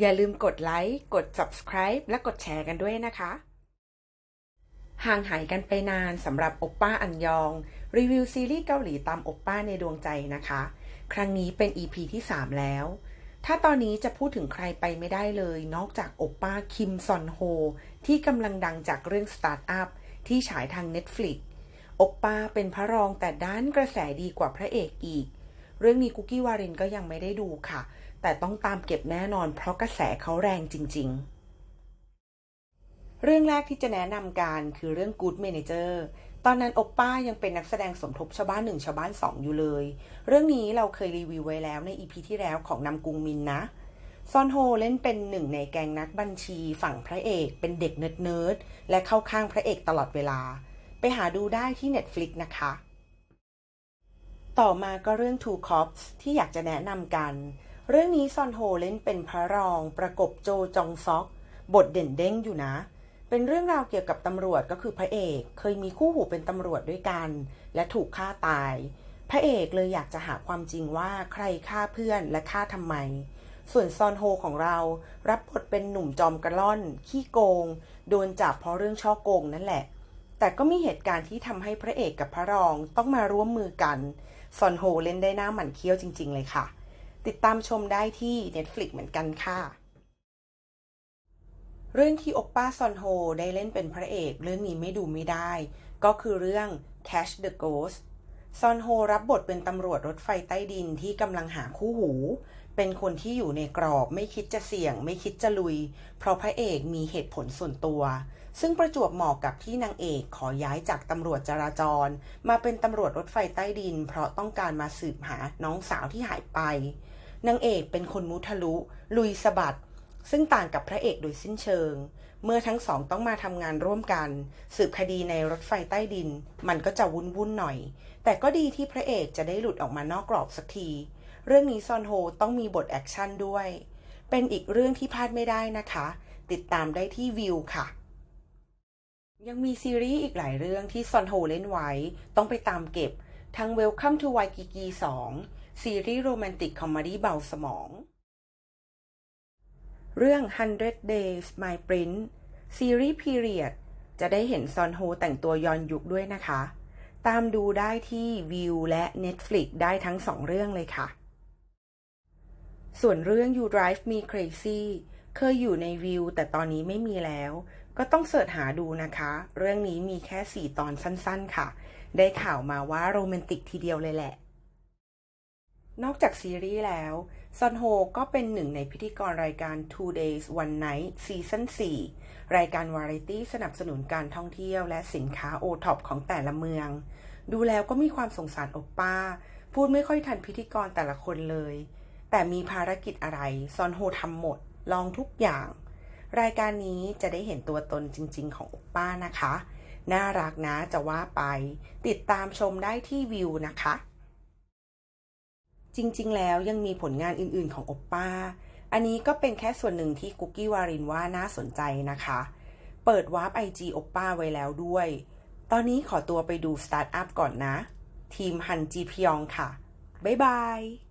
อย่าลืมกดไลค์ กด subscribe และกดแชร์กันด้วยนะคะ ห่างหายกันไปนานสำหรับโอปป้าอันยอง รีวิวซีรีส์เกาหลีตามโอปป้าในดวงใจนะคะ ครั้งนี้เป็น EP ที่ 3 แล้ว ถ้าตอนนี้จะพูดถึงใครไปไม่ได้เลย นอกจากโอปป้าคิมซอนโฮ ที่กำลังดังจากเรื่องสตาร์ทอัพที่ฉายทาง Netflix โอปป้าเป็นพระรองแต่ด้านกระแสดีกว่าพระเอกอีก เรื่องนี้กุกกี้วารินก็ยังไม่ได้ดูค่ะ แต่ต้องตามเก็บแน่นอนเพราะกระแสเขาแรงจริง ๆ เรื่องแรกที่จะแนะนำการคือเรื่อง Good Manager ตอนนั้นโอปป้ายังเป็นนักแสดงสมทบชาวบ้านหนึ่งชาวบ้านสองอยู่เลย เรื่องนี้เราเคยรีวิวไว้แล้วในอีพีที่แล้วของนำกุงมินนะ ซอนโฮเล่นเป็นหนึ่งในแกงนักบัญชีฝั่งพระเอก เป็นเด็กเนิร์ดๆและเข้าข้างพระเอกตลอดเวลา ไปหาดูได้ที่ Netflix นะคะ ต่อมาก็เรื่อง Two Cops ที่อยากจะแนะนำกัน เรื่องนี้ซอนโฮเล่นเป็นพระรองประกบโจจองซอก บทเด่นเด้งอยู่นะ เป็นเรื่องราวเกี่ยวกับตำรวจก็คือพระเอก เคยมีคู่หูเป็นตำรวจด้วยกัน และถูกฆ่าตาย พระเอกเลยอยากจะหาความจริงว่าใครฆ่าเพื่อนและฆ่าทำไม ส่วนซอนโฮของเรารับบทเป็นหนุ่มจอมกระล่อน ขี้โกง โดนจับเพราะเรื่องช่อโกงนั่นแหละ แต่ก็มีเหตุการณ์ที่ทำให้พระเอกกับพระรองต้องมาร่วมมือกัน ซอนโฮเล่นได้หน้าหมันเคี้ยวจริง ๆ เลยค่ะ ติดตามชมได้ที่ Netflix เหมือนกันค่ะ เรื่องที่อกป้าซอนโฮได้เล่นเป็นพระเอกเรื่องนี้ไม่ดูไม่ได้ ก็คือเรื่อง Catch the Ghost ซอนโฮรับบทเป็นตำรวจรถไฟใต้ดินที่กำลังหาคู่หู เป็นคนที่อยู่ในกรอบไม่คิดจะเสี่ยง ไม่คิดจะลุย เพราะพระเอกมีเหตุผลส่วนตัว ซึ่งประจวบเหมาะกับที่นางเอกขอย้ายจากตำรวจจราจร มาเป็นตำรวจรถไฟใต้ดิน เพราะต้องการมาสืบหาน้องสาวที่หายไปนางเอกเป็นคนมุทะลุ ลุยสะบัด ซึ่งต่างกับพระเอกโดยสิ้นเชิง เมื่อทั้งสองต้องมาทำงานร่วมกัน สืบคดีในรถไฟใต้ดิน มันก็จะวุ่นวุ่นๆหน่อย แต่ก็ดีที่พระเอกจะได้หลุดออกมานอกกรอบสักที เรื่องนี้ซอนโฮต้องมีบทแอคชั่นด้วย เป็นอีกเรื่องที่พลาดไม่ได้นะคะ ติดตามได้ที่วิวค่ะ ยังมีซีรีส์อีกหลายเรื่องที่ซอนโฮเล่นไว้ ต้องไปตามเก็บ ทั้ง Welcome to Waikiki 2 ซีรีส์โรแมนติกคอมเมดี้เบาสมอง เรื่อง 100 Days My Prince ซีรีส์พีเรียดจะได้เห็นซอนโฮแต่งตัวย้อนยุคด้วยนะคะ ตามดูได้ที่วิวและ Netflix ได้ทั้งสองเรื่องเลยค่ะ ส่วนเรื่อง You Drive Me Crazy เคยอยู่ในวิว แต่ตอนนี้ไม่มีแล้ว ก็ต้องเสิร์ชหาดูนะคะ เรื่องนี้มีแค่ 4 ตอนสั้นๆค่ะ ได้ข่าวมาว่าโรแมนติกทีเดียวเลยแหละ นอกจากซีรีส์แล้ว ซอนโฮก็เป็นหนึ่งในพิธีกรรายการ Two Days One Night ซีซั่น4รายการวาไรตี้สนับสนุนการท่องเที่ยวและสินค้าโอท็อปของแต่ละเมือง ดูแล้วก็มีความสงสารอปป้า พูดไม่ค่อยทันพิธีกรแต่ละคนเลย แต่มีภารกิจอะไร ซอนโฮทำหมด ลองทุกอย่าง รายการนี้จะได้เห็นตัวตนจริง ๆ ของโอปป้านะคะ น่ารักนะจะว่าไป ติดตามชมได้ที่วิวนะคะ จริงๆ แล้วยังมีผลงานอื่นๆ ของโอปป้า อันนี้ก็เป็นแค่ส่วนหนึ่งที่กุ๊กกี้วารินว่าน่าสนใจนะคะ เปิดวาร์ปไอจีโอปป้าไว้แล้วด้วย ตอนนี้ขอตัวไปดูสตาร์ทอัพก่อนนะ ทีมฮันจีพยองค่ะ บ๊ายบาย